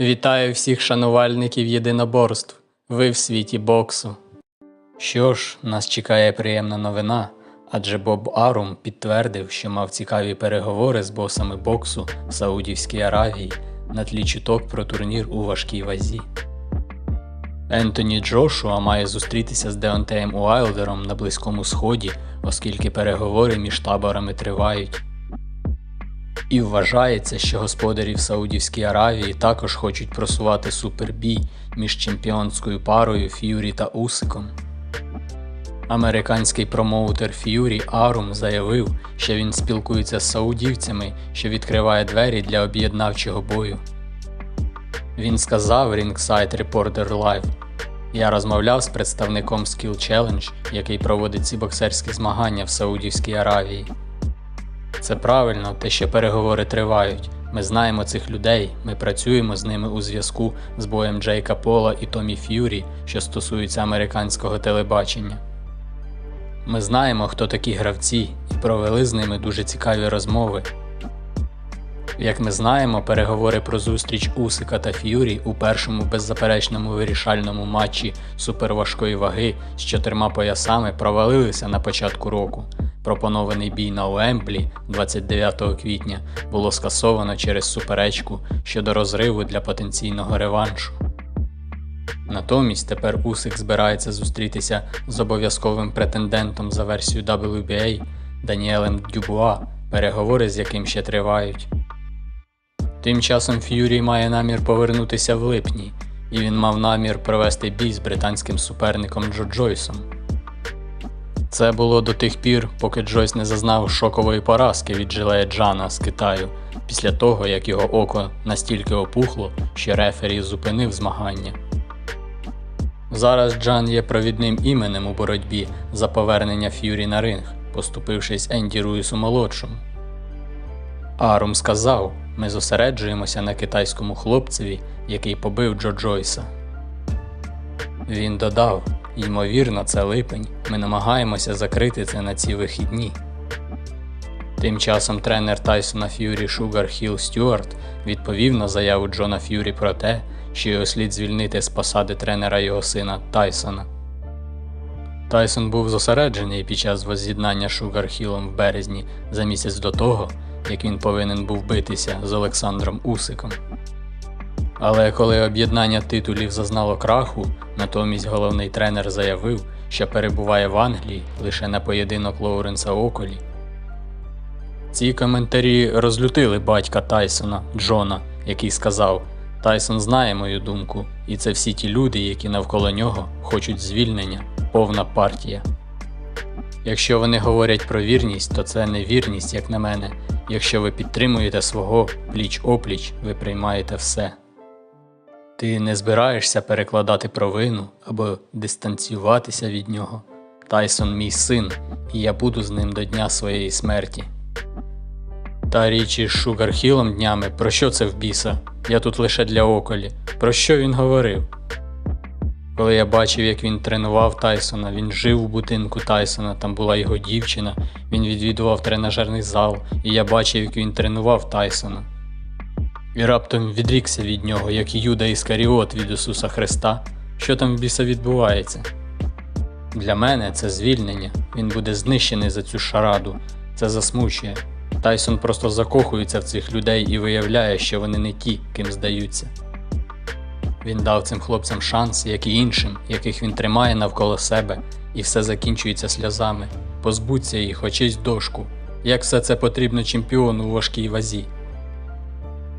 Вітаю всіх шанувальників єдиноборств. Ви в світі боксу. Що ж, нас чекає приємна новина, адже Боб Арум підтвердив, що мав цікаві переговори з босами боксу в Саудівській Аравії на тлі чуток про турнір у важкій вазі. Ентоні Джошуа має зустрітися з Деонтеєм Уайлдером на Близькому Сході, оскільки переговори між таборами тривають. І вважається, що господарі в Саудівській Аравії також хочуть просувати супербій між чемпіонською парою Ф'юрі та Усиком. Американський промоутер Ф'юрі Арум заявив, що він спілкується з саудівцями, що відкриває двері для об'єднавчого бою. Він сказав Ringside Reporter Live Я розмовляв з представником Skill Challenge, який проводить ці боксерські змагання в Саудівській Аравії. Це правильно, те, що переговори тривають. Ми знаємо цих людей, ми працюємо з ними у зв'язку з боєм Джейка Пола і Томі Ф'юрі, що стосується американського телебачення. Ми знаємо, хто такі гравці, і провели з ними дуже цікаві розмови. Як ми знаємо, переговори про зустріч Усика та Ф'юрі у першому беззаперечному вирішальному матчі суперважкої ваги з чотирма поясами провалилися на початку року. Пропонований бій на Уемблі 29 квітня було скасовано через суперечку щодо розриву для потенційного реваншу. Натомість тепер Усик збирається зустрітися з обов'язковим претендентом за версію WBA Даніелем Дюбуа, переговори з яким ще тривають. Тим часом Ф'юрі має намір повернутися в липні, і він мав намір провести бій з британським суперником Джо Джойсом. Це було до тих пір, поки Джойс не зазнав шокової поразки від Джилея Джана з Китаю, після того як його око настільки опухло, що рефері зупинив змагання. Зараз Джан є провідним іменем у боротьбі за повернення Ф'юрі на ринг, поступившись Енді Руїсу молодшому. Арум сказав: ми зосереджуємося на китайському хлопцеві, який побив Джо Джойса. Він додав: ймовірно, це липень. Ми намагаємося закрити це на ці вихідні. Тим часом тренер Тайсона Ф'юрі Шугар Хіл Стюарт відповів на заяву Джона Ф'юрі про те, що його слід звільнити з посади тренера його сина Тайсона. Тайсон був зосереджений під час воз'єднання Шугар Хілом в березні за місяць до того, як він повинен був битися з Олександром Усиком. Але коли об'єднання титулів зазнало краху, натомість головний тренер заявив, що перебуває в Англії лише на поєдинок Лоуренса Околі. Ці коментарі розлютили батька Тайсона Джона, який сказав: Тайсон знає мою думку, і це всі ті люди, які навколо нього хочуть звільнення, повна партія. Якщо вони говорять про вірність, то це не вірність, як на мене. Якщо ви підтримуєте свого пліч опліч, ви приймаєте все. Ти не збираєшся перекладати провину або дистанціюватися від нього. Тайсон мій син, і я буду з ним до дня своєї смерті. Та річ із Шугархілом днями, про що це в біса? Я тут лише для околі. Про що він говорив? Коли я бачив, як він тренував Тайсона, він жив у будинку Тайсона, там була його дівчина, він відвідував тренажерний зал, і я бачив, як він тренував Тайсона. І раптом відрікся від нього, як Юда Іскаріот від Ісуса Христа. Що там в біса відбувається? Для мене це звільнення. Він буде знищений за цю шараду. Це засмучує. Тайсон просто закохується в цих людей і виявляє, що вони не ті, ким здаються. Він дав цим хлопцям шанс, як і іншим, яких він тримає навколо себе, і все закінчується сльозами. Позбудься їх, очись дошку. Як все це потрібно чемпіону у важкій вазі.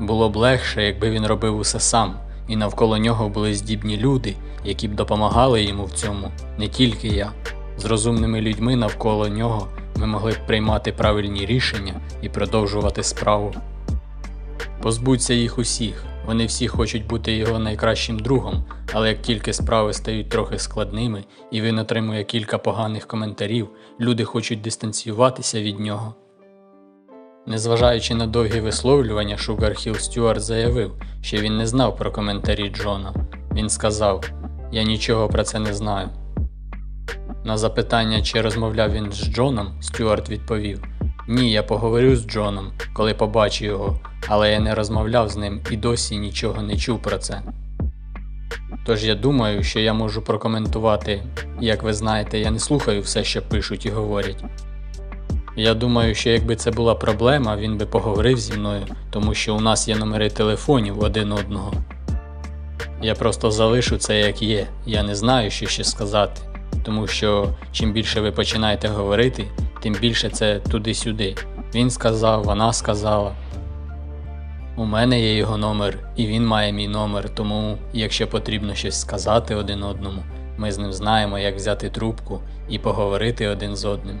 Було б легше, якби він робив усе сам, і навколо нього були здібні люди, які б допомагали йому в цьому, не тільки я. З розумними людьми навколо нього ми могли б приймати правильні рішення і продовжувати справу. Позбудься їх усіх, вони всі хочуть бути його найкращим другом, але як тільки справи стають трохи складними і він отримує кілька поганих коментарів, люди хочуть дистанціюватися від нього. Незважаючи на довгі висловлювання, Шугар Хіл Стюарт заявив, що він не знав про коментарі Джона. Він сказав: Я нічого про це не знаю. На запитання, чи розмовляв він з Джоном, Стюарт відповів: Ні, я поговорю з Джоном, коли побачу його, але я не розмовляв з ним і досі нічого не чув про це. Тож я думаю, що я можу прокоментувати, як ви знаєте, я не слухаю все, що пишуть і говорять. Я думаю, що якби це була проблема, він би поговорив зі мною, тому що у нас є номери телефонів один одного. Я просто залишу це як є, я не знаю, що ще сказати, тому що чим більше ви починаєте говорити, тим більше це туди-сюди. Він сказав, вона сказала. У мене є його номер, і він має мій номер, тому якщо потрібно щось сказати один одному, ми з ним знаємо, як взяти трубку і поговорити один з одним.